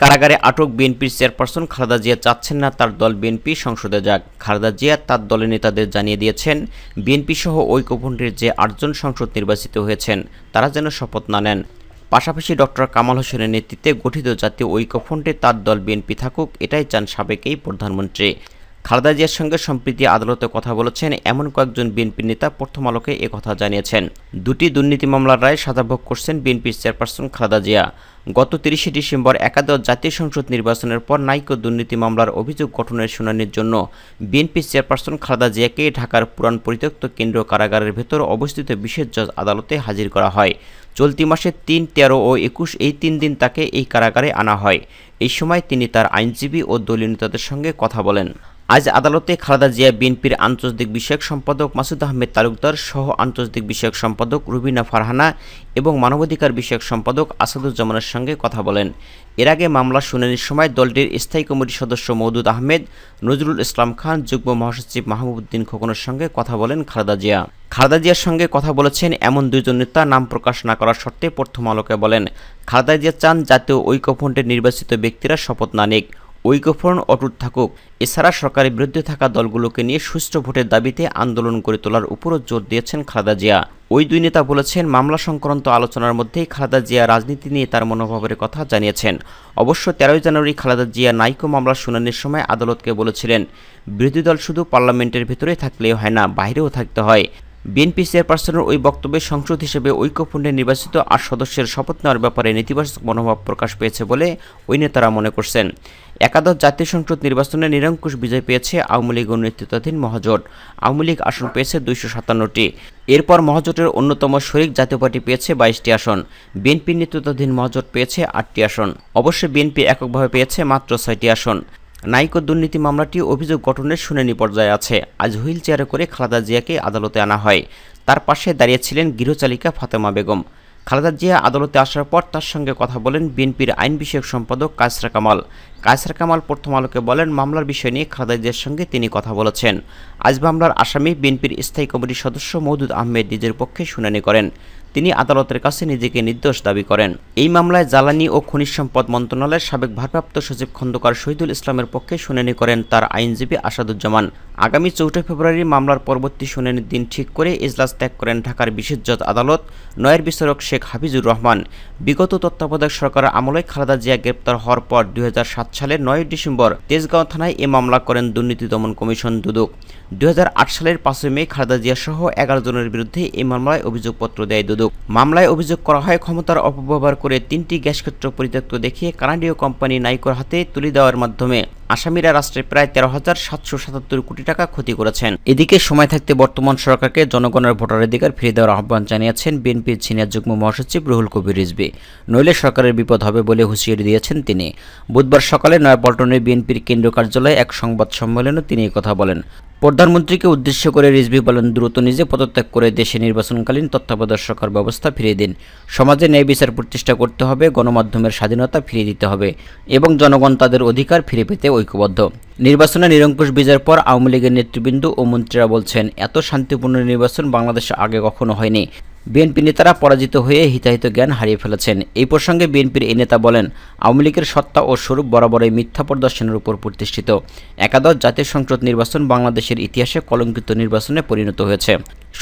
কারাগারে আটক বিএনপির চেয়ারপারসন খালেদা জিয়া চাচ্ছেন না তার দল বিএনপি সংসদে যাক। খালেদা জিয়া তার দলের নেতাদের জানিয়ে দিয়েছেন বিএনপি সহ ঐক্যফ্রন্টের যে আটজন সংসদ নির্বাচিত হয়েছেন, তারা যেন শপথ না নেন। পাশাপাশি ডক্টর কামাল হোসেনের নেতৃত্বে গঠিত জাতীয় ঐক্যফ্রন্টে তার দল বিএনপি থাকুক, এটাই চান সাবেক এই প্রধানমন্ত্রী। খালেদা জিয়ার সঙ্গে সম্প্রীতি আদালতে কথা বলেছেন এমন কয়েকজন বিএনপি নেতা প্রথম আলোকে কথা জানিয়েছেন। দুটি দুর্নীতি মামলার রায় সাজাভোগ করছেন বিএনপির চেয়ারপারসন খালেদা জিয়া। গত তিরিশে ডিসেম্বর একাদশ জাতীয় সংসদ নির্বাচনের পর নাইকো দুর্নীতি মামলার অভিযোগ গঠনের শুনানির জন্য বিএনপি চেয়ারপারসন খালেদা জিয়াকে ঢাকার পুরান পরিত্যক্ত কেন্দ্রীয় কারাগারের ভেতর অবস্থিত বিশেষ জজ আদালতে হাজির করা হয়। চলতি মাসে তিন, তেরো ও একুশ এই তিন দিন তাকে এই কারাগারে আনা হয়। এই সময় তিনি তার আইনজীবী ও দলীয় নেতাদের সঙ্গে কথা বলেন। আজ আদালতে খালেদা জিয়া বিএনপির আন্তর্জাতিক বিষয়ক সম্পাদক মাসুদ আহমেদ তালুকদার সহ আন্তর্জাতিক বিষয়ক সম্পাদক রুবিনা ফারহানা এবং মানবাধিকার বিষয়ক সম্পাদক আসাদুজ্জামানের সঙ্গে কথা বলেন। এর আগে মামলা শুনানির সময় দলটির স্থায়ী কমিটির সদস্য মৌদুদ আহমেদ, নজরুল ইসলাম খান, যুগ্ম মহাসচিব মাহবুবুদ্দিন খোকনের সঙ্গে কথা বলেন খালেদা জিয়া। খালেদা জিয়ার সঙ্গে কথা বলেছেন এমন দুইজন নেতা নাম প্রকাশ না করার শর্তে প্রথম আলোকে বলেন, খালেদা জিয়া চান জাতীয় ঐক্যফ্রন্টের নির্বাচিত ব্যক্তিরা শপথ না নিক। ঐক্যফ্রন্ট অটুট থাকুক, এছাড়া সরকারের বিরুদ্ধে থাকা দলগুলোকে নিয়ে সুষ্ঠু ভোটের দাবিতে আন্দোলন গড়ে তোলার উপরও জোর দিয়েছেন খালেদা জিয়া। ওই দুই নেতা বলেছেন, মামলা সংক্রান্ত আলোচনার মধ্যেই খালেদা জিয়া রাজনীতি নিয়ে তার মনোভাবের কথা জানিয়েছেন। অবশ্য তেরোই জানুয়ারি খালেদা জিয়া নাইকো মামলার শুনানির সময় আদালতকে বলেছিলেন, বিরোধী দল শুধু পার্লামেন্টের ভেতরে থাকলেও হয় না বাইরেও থাকতে হয়। বিএনপি চেয়ারপারসনের ওই বক্তব্যে সংসদ হিসেবে ঐক্যফ্রন্টে নির্বাচিত আট সদস্যের শপথ নেওয়ার ব্যাপারে নেতিবাচক মনোভাব প্রকাশ পেয়েছে বলে ওই নেতারা মনে করছেন। একাদশ জাতীয় সংসদ নির্বাচনে নিরঙ্কুশ বিজয় পেয়েছে আওয়ামী লীগ নেতৃত্বাধীন মহাজোট। আওয়ামী লীগ আসন পেয়েছে দুইশো সাতান্নটি। এরপর মহাজোটের অন্যতম শরিক জাতীয় পার্টি পেয়েছে বাইশটি আসন। বিএনপি নেতৃত্বাধীন মহাজোট পেয়েছে আটটি আসন। অবশ্য বিএনপি এককভাবে পেয়েছে মাত্র ছয়টি আসন। নাইকো দুর্নীতি মামলাটি অভিযোগ গঠনের শুনানি পর্যায়ে আছে। আজ হুইল চেয়ারে করে খালেদা জিয়াকে আদালতে আনা হয়। তার পাশে দাঁড়িয়েছিলেন গৃহচালিকা ফাতেমা বেগম। খালেদা জিয়া আদালতে আসার পর তার সঙ্গে কথা বলেন বিএনপির আইন বিষয়ক সম্পাদক কায়সরা কামাল। কায়সরা কামাল প্রথম আলোকে বলেন, মামলার বিষয় নিয়ে খালেদা জিয়ার সঙ্গে তিনি কথা বলেছেন। আজ মামলার আসামি বিএনপির স্থায়ী কমিটির সদস্য মৌদুদ আহমেদ নিজের পক্ষে শুনানি করেন। তিনি আদালতের কাছে নিজেকে নির্দোষ দাবি করেন। এই মামলায় জ্বালানি ও খনিজ সম্পদ মন্ত্রণালয়ের সাবেক ভারপ্রাপ্ত সচিব খন্দকার শহীদুল ইসলামের পক্ষে শুনানি করেন তার আইনজীবী আসাদুজ্জামান। আগামী চৌঠা ফেব্রুয়ারি মামলার পরবর্তী শুনানির দিন ঠিক করে ইজলাস ত্যাগ করেন ঢাকার বিশেষ জজ আদালত নয়ের বিচারক শেখ হাফিজুর রহমান। বিগত তত্ত্বাবধায়ক সরকারের আমলে খালেদা জিয়া গ্রেপ্তার হওয়ার পর দুই সালের নয় ডিসেম্বর তেজগাঁও থানায় এ মামলা করেন দুর্নীতি দমন কমিশন দুদক। দুই হাজার আট সালের পাঁচই মে খালেদা জিয়া সহ এগারো জনের বিরুদ্ধে এই মামলায় অভিযোগপত্র দেয় দুদক। মামলায় অভিযোগ করা হয় ক্ষমতার অপব্যবহার করে তিনটি গ্যাস ক্ষেত্র পরিত্যক্ত দেখিয়ে কানাডীয় কোম্পানি নাইকোর হাতে তুলে দেওয়ার মাধ্যমে আসামিরা রাষ্ট্রের প্রায় তেরো হাজার সাতশো সাতাত্তর কোটি টাকা ক্ষতি করেছেন। এদিকে সময় থাকতে বর্তমান সরকারকে জনগণের ভোটাধিকার ফিরে দেওয়ার আহ্বান জানিয়েছেন বিএনপির সিনিয়র যুগ্ম মহাসচিব রুহুল কবির রিজবি নইলে সরকারের বিপদ হবে বলে হুঁশিয়ারি দিয়েছেন তিনি। বুধবার সকালে নয়াপল্টনে বিএনপির কেন্দ্রীয় কার্যালয়ে এক সংবাদ সম্মেলনে তিনি কথা বলেন। প্রধানমন্ত্রীকে উদ্দেশ্য করে রিজভি বলেন, দ্রুত নিজে পদত্যাগ করে দেশে নির্বাচনকালীন তত্ত্বাবধায়ক ব্যবস্থা ফিরিয়ে দিন। সমাজে ন্যায় বিচার প্রতিষ্ঠা করতে হবে, গণমাধ্যমের স্বাধীনতা ফিরিয়ে দিতে হবে এবং জনগণ তাদের অধিকার ফিরে পেতে ঐক্যবদ্ধ। নির্বাচনে নিরঙ্কুশ বিজয়ের পর আওয়ামী লীগের নেতৃবৃন্দ ও মন্ত্রীরা বলছেন, এত শান্তিপূর্ণ নির্বাচন বাংলাদেশে আগে কখনো হয়নি। বিএনপি নেতারা পরাজিত হয়ে হিতাহিত জ্ঞান হারিয়ে ফেলেছেন। এই প্রসঙ্গে বিএনপির এই নেতা বলেন, আওয়ামী লীগের সত্তা ও স্বরূপ বরাবরই মিথ্যা প্রদর্শনের উপর প্রতিষ্ঠিত। একাদশ জাতীয় সংসদ নির্বাচন বাংলাদেশের ইতিহাসে কলঙ্কিত নির্বাচনে পরিণত হয়েছে।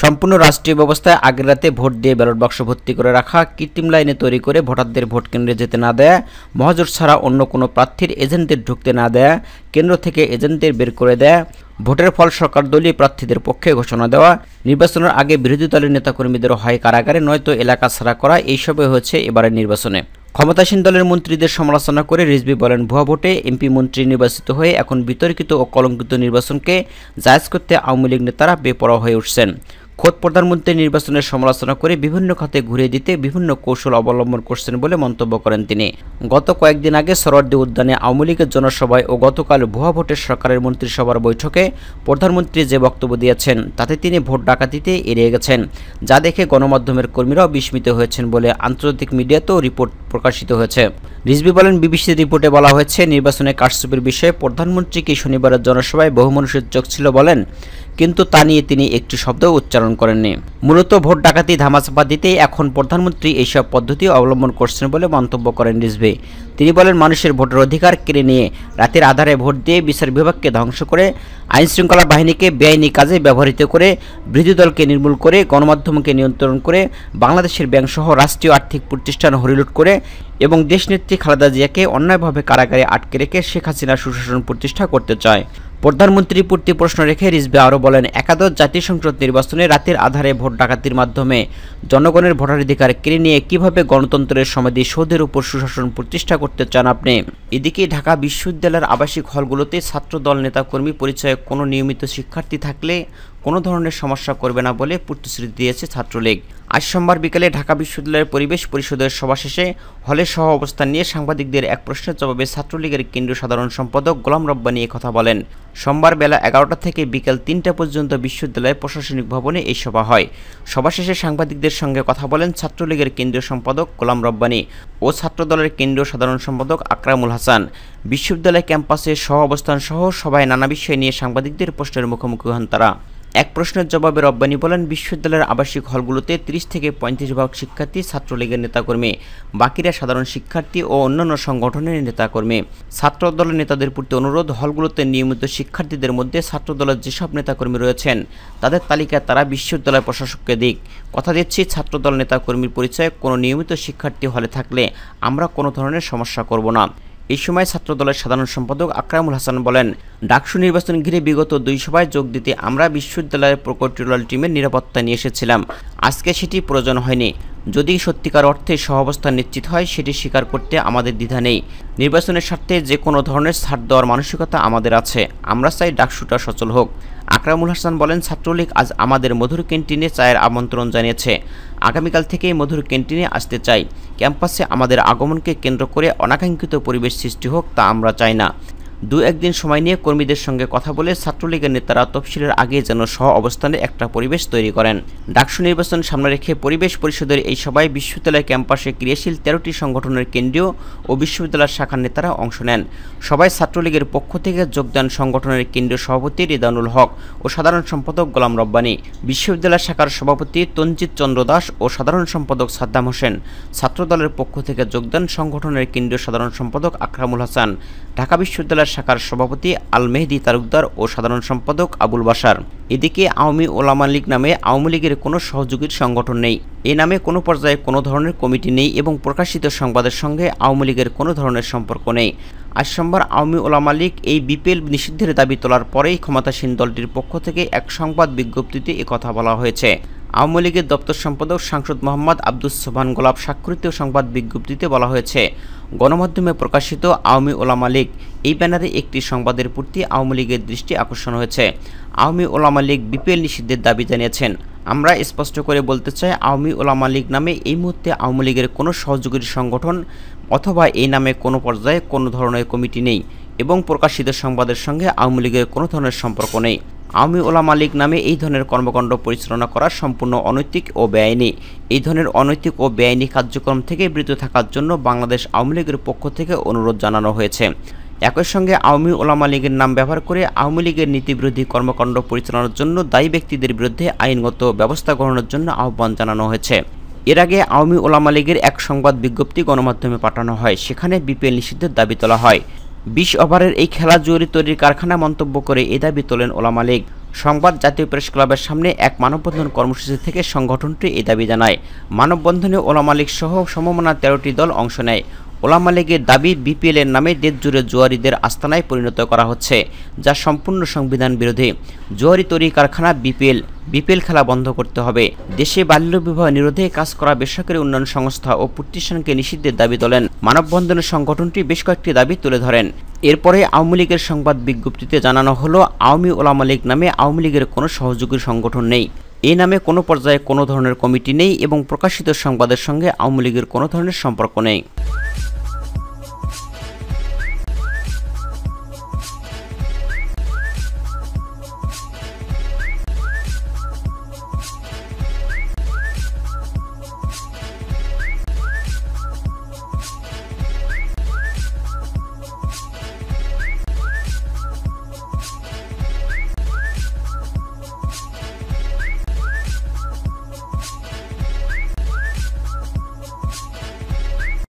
সম্পূর্ণ রাষ্ট্রীয় ব্যবস্থায় আগের রাতে ভোট দিয়ে ব্যালট বাক্স ভর্তি করে রাখা, কৃত্রিম লাইনে তৈরি করে ভোটারদের ভোট কেন্দ্রে যেতে না দেয়া, মহাজোট ছাড়া অন্য কোনো প্রার্থীর এজেন্টদের ঢুকতে না দেয়া, কেন্দ্র থেকে এজেন্টদের বের করে দেয়া ভোটের ফল সরকার দলীয় প্রার্থীদের পক্ষে ঘোষণা দেওয়া, নির্বাচনের আগে বিরোধী দলের নেতাকর্মীদের হয় কারাগারে, নয়তো এলাকা ছাড়া করা, এইসবে হয়েছে এবারের নির্বাচনে। ক্ষমতাসীন দলের মন্ত্রীদের সমালোচনা করে রিজবি বলেন, ভুয়া ভোটে এমপি মন্ত্রী নির্বাচিত হয়ে এখন বিতর্কিত ও কলঙ্কিত নির্বাচনকে জায়জ করতে আওয়ামী লীগ নেতারা বেপরোয়া হয়ে উঠছেন। খোদ প্রধানমন্ত্রী নির্বাচনের সমালোচনা করে বিভিন্ন খাতে ঘুরিয়ে দিতে বিভিন্ন কৌশল অবলম্বন করছেন বলে মন্তব্য করেন তিনি। গত কয়েকদিন আগে সরোয়ার্দী উদ্যানে আওয়ামী লীগের জনসভায় ও গতকাল ভুয়া ভোটের সরকারের মন্ত্রিসভার বৈঠকে প্রধানমন্ত্রী যে বক্তব্য দিয়েছেন, তাতে তিনি ভোট ডাকাতিতে এড়িয়ে গেছেন। যা দেখে গণমাধ্যমের কর্মীরাও বিস্মিত হয়েছেন বলে আন্তর্জাতিক মিডিয়াতেও রিপোর্ট প্রকাশিত হয়েছে। রিজবি বলেন, বিবিসির রিপোর্টে বলা হয়েছে, নির্বাচনে কারচুপির বিষয়ে প্রধানমন্ত্রীকে শনিবারের জনসভায় বহু মানুষের চোখ ছিল বলেন, কিন্তু তা নিয়ে তিনি একটি শব্দ উচ্চারণ করেননি। মূলত ভোট ডাকাতি ধামাচাপা দিতেই এখন প্রধানমন্ত্রী এইসব পদ্ধতি অবলম্বন করছেন বলে মন্তব্য করেন রিজভি। তিনি বলেন, মানুষের ভোটের অধিকার কেড়ে নিয়ে রাতের আধারে ভোট দিয়ে বিচার বিভাগকে ধ্বংস করে আইনশৃঙ্খলা বাহিনীকে বেআইনি কাজে ব্যবহৃত করে বিরোধী দলকে নির্মূল করে গণমাধ্যমকে নিয়ন্ত্রণ করে বাংলাদেশের ব্যাংকসহ রাষ্ট্রীয় আর্থিক প্রতিষ্ঠান হরিলুট করে এবং দেশনেত্রী খালেদা জিয়াকে অন্যায়ভাবে কারাগারে আটকে রেখে শেখ হাসিনা সুশাসন প্রতিষ্ঠা করতে চায়। প্রধানমন্ত্রী পূর্তি প্রশ্ন রেখে রিজবে আরও বলেন, একাদশ জাতীয় সংসদ নির্বাচনে রাতের আধারে ভোট ডাকাতির মাধ্যমে জনগণের ভোটাধিকার কেড়ে নিয়ে কীভাবে গণতন্ত্রের সমাধি সৌধের উপর সুশাসন প্রতিষ্ঠা করতে চান আপনি? এদিকে ঢাকা বিশ্ববিদ্যালয়ের আবাসিক হলগুলোতে ছাত্রদল নেতাকর্মী পরিচয়ে কোনো নিয়মিত শিক্ষার্থী থাকলে কোনো ধরনের সমস্যা করবে না বলে প্রতিশ্রুতি দিয়েছে ছাত্রলীগ। আজ সোমবার বিকেলে ঢাকা বিশ্ববিদ্যালয়ের পরিবেশ পরিষদের সভা শেষে হলে সহ অবস্থান নিয়ে সাংবাদিকদের এক প্রশ্নের জবাবে ছাত্রলীগের কেন্দ্রীয় সাধারণ সম্পাদক গোলাম রব্বানি কথা বলেন। সোমবার বেলা এগারোটা থেকে বিকেল তিনটা পর্যন্ত বিশ্ববিদ্যালয়ের প্রশাসনিক ভবনে এই সভা হয়। সভা শেষে সাংবাদিকদের সঙ্গে কথা বলেন ছাত্রলীগের কেন্দ্রীয় সম্পাদক গোলাম রব্বানি ও ছাত্রদলের কেন্দ্রীয় সাধারণ সম্পাদক আকরামুল হাসান। বিশ্ববিদ্যালয় ক্যাম্পাসে সহ অবস্থান সহ সভায় নানা বিষয় নিয়ে সাংবাদিকদের প্রশ্নের মুখোমুখি হন তারা। এক প্রশ্নের জবাবে রব্বানি বলেন, বিশ্ববিদ্যালয়ের আবাসিক হলগুলোতে ৩০ থেকে পঁয়ত্রিশ ভাগ শিক্ষার্থী ছাত্রলীগের নেতাকর্মী, বাকিরা সাধারণ শিক্ষার্থী ও অন্যান্য সংগঠনের নেতাকর্মী। ছাত্রদলের নেতাদের প্রতি অনুরোধ, হলগুলোতে নিয়মিত শিক্ষার্থীদের মধ্যে ছাত্রদলের যেসব নেতাকর্মী রয়েছেন, তাদের তালিকা তারা বিশ্ববিদ্যালয় প্রশাসককে দিক। কথা দিচ্ছি, ছাত্রদল নেতাকর্মীর পরিচয়ে কোনো নিয়মিত শিক্ষার্থী হলে থাকলে আমরা কোনো ধরনের সমস্যা করব না। এই সময় ছাত্রদলের সাধারণ সম্পাদক আকরামুল হাসান বলেন ডাকসু নির্বাচন ঘিরে বিগত দুই সভায় যোগ দিতে আমরা বিশ্ববিদ্যালয়ের প্রকৌশল টিমের নিরাপত্তা নিয়ে এসেছিলাম। আজকে সেটি প্রয়োজন হয়নি। যদি সত্যিকার অর্থে সহাবস্থান নিশ্চিত হয়, সেটি স্বীকার করতে আমাদের দ্বিধা নেই। নির্বাচনের স্বার্থে যে কোনো ধরনের ছাড় দেওয়ার মানসিকতা আমাদের আছে। আমরা চাই ডাকসুটা সচল হোক। আকরামুল হাসান বলেন, ছাত্রলীগ আজ আমাদের মধুর ক্যান্টিনে চায়ের আমন্ত্রণ জানিয়েছে। আগামীকাল থেকেই মধুর ক্যান্টিনে আসতে চাই। ক্যাম্পাসে আমাদের আগমনকে কেন্দ্র করে অনাকাঙ্ক্ষিত পরিবেশ সৃষ্টি হোক তা আমরা চাই না। দু একদিন সময় নিয়ে কর্মীদের সঙ্গে কথা বলে ছাত্রলীগের নেতারা তফসিলের আগে যেন সহ অবস্থানে একটা পরিবেশ তৈরি করেন। ডাকসু নির্বাচন সামনে রেখে পরিবেশ পরিষদের এই সভায় বিশ্ববিদ্যালয় ক্যাম্পাসে ক্রিয়াশীল তেরোটি সংগঠনের কেন্দ্রীয় ও বিশ্ববিদ্যালয় শাখার নেতারা অংশ নেন। সবাই ছাত্রলীগের পক্ষ থেকে যোগদান সংগঠনের কেন্দ্রীয় সভাপতি রিদানুল হক ও সাধারণ সম্পাদক গোলাম রব্বানি, বিশ্ববিদ্যালয় শাখার সভাপতি তঞ্জিত চন্দ্র দাস ও সাধারণ সম্পাদক সাদ্দাম হোসেন, ছাত্রদলের পক্ষ থেকে যোগদান সংগঠনের কেন্দ্রীয় সাধারণ সম্পাদক আকরামুল হাসান, ঢাকা বিশ্ববিদ্যালয় শাখার সভাপতি আল মেহদি তালুকদার ও সাধারণ সম্পাদক আবুল বাসার এদিকে আওয়ামী ওলামা লীগ নামে আওয়ামী লীগের কোনো সহযোগীর সংগঠন নেই। এ নামে কোনো পর্যায়ে কোনো ধরনের কমিটি নেই এবং প্রকাশিত সংবাদের সঙ্গে আওয়ামী লীগের কোনো ধরনের সম্পর্ক নেই। আজ সোমবার আওয়ামী ওলামা লীগ এই বিপিএল নিষিদ্ধের দাবি তোলার পরেই ক্ষমতাসীন দলটির পক্ষ থেকে এক সংবাদ বিজ্ঞপ্তিতে একথা বলা হয়েছে। আওয়ামী লীগের দপ্তর সম্পাদক সাংসদ মোহাম্মদ আব্দুস সোহান গোলাপ স্বাক্ষরিত সংবাদ বিজ্ঞপ্তিতে বলা হয়েছে, গণমাধ্যমে প্রকাশিত আওয়ামী ওলামা লীগ, এই ব্যানারে একটি সংবাদের প্রতি আওয়ামী লীগের দৃষ্টি আকর্ষণ হয়েছে। আওয়ামী ওলামা লীগ বিপিএল নিষিদ্ধের দাবি জানিয়েছেন। আমরা স্পষ্ট করে বলতে চাই, আওয়ামী ওলামা লীগ নামে এই মুহূর্তে আওয়ামী লীগের কোনো সহযোগী সংগঠন অথবা এই নামে কোনো পর্যায়ে কোনো ধরনের কমিটি নেই এবং প্রকাশিত সংবাদের সঙ্গে আওয়ামী লীগের কোনো ধরনের সম্পর্ক নেই। আওয়ামী ওলামা লীগ নামে এই ধরনের কর্মকাণ্ড পরিচালনা করা সম্পূর্ণ অনৈতিক ও বেআইনি। এই ধরনের অনৈতিক ও বেআইনি কার্যক্রম থেকে বিরত থাকার জন্য বাংলাদেশ আওয়ামী লীগের পক্ষ থেকে অনুরোধ জানানো হয়েছে। একই সঙ্গে আওয়ামী ওলামা লীগের নাম ব্যবহার করে আওয়ামী লীগের নীতিবিরোধী কর্মকাণ্ড পরিচালনার জন্য দায়ী ব্যক্তিদের বিরুদ্ধে আইনগত ব্যবস্থা গ্রহণের জন্য আহ্বান জানানো হয়েছে। এর আগে আওয়ামী ওলামা লীগের এক সংবাদ বিজ্ঞপ্তি গণমাধ্যমে পাঠানো হয়। সেখানে বিপিএল নিষিদ্ধের দাবি তোলা হয়। বিশ ওভারের এই খেলা জুয়ারি তৈরির কারখানা মন্তব্য করে এ দাবি তোলেন ওলা মালিক। সংবাদ জাতীয় প্রেস ক্লাবের সামনে এক মানববন্ধন কর্মসূচি থেকে সংগঠনটি এ দাবি জানায়। মানববন্ধনে ওলা মালিক সহ সমমনা তেরোটি দল অংশ নেয়। ওলামা লীগের দাবি বিপিএল এর নামে দেশ জুড়ে জুয়ারিদের আস্তানায় পরিণত করা হচ্ছে, যা সম্পূর্ণ সংবিধান বিরোধী। জুয়ারি তৈরি কারখানা বিপিএল বিপিএল খেলা বন্ধ করতে হবে। দেশে বাল্যবিবাহ নিরোধে কাজ করা বেসরকারি উন্নয়ন সংস্থা ও প্রতিষ্ঠানকে নিষিদ্ধের দাবি তোলেন। মানববন্ধনের সংগঠনটি বেশ কয়েকটি দাবি তুলে ধরেন। এরপরে আওয়ামী লীগের সংবাদ বিজ্ঞপ্তিতে জানানো হলো, আওয়ামী ওলামা লীগ নামে আওয়ামী লীগের কোনো সহযোগী সংগঠন নেই। এই নামে কোনো পর্যায়ে কোনো ধরনের কমিটি নেই এবং প্রকাশিত সংবাদের সঙ্গে আওয়ামী লীগের কোনো ধরনের সম্পর্ক নেই।